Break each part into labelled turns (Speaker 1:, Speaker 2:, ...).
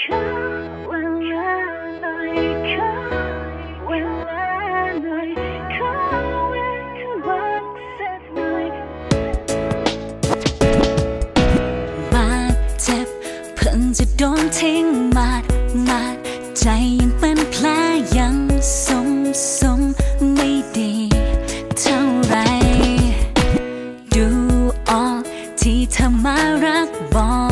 Speaker 1: จ็บเพิ่งจะโดนทิ้งมาดมาดใจยังเป็นแผลยังสมสมไม่ดีเท่าไร ดูออกที่เธอมารักบอก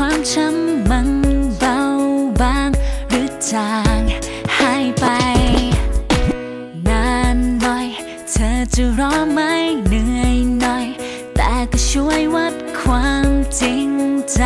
Speaker 1: ความช้ำมันเบาบางหรือจางหายไป นานหน่อย เธอจะรอไหมเหนื่อยหน่อย แต่ก็ช่วยวัดความจริงใจ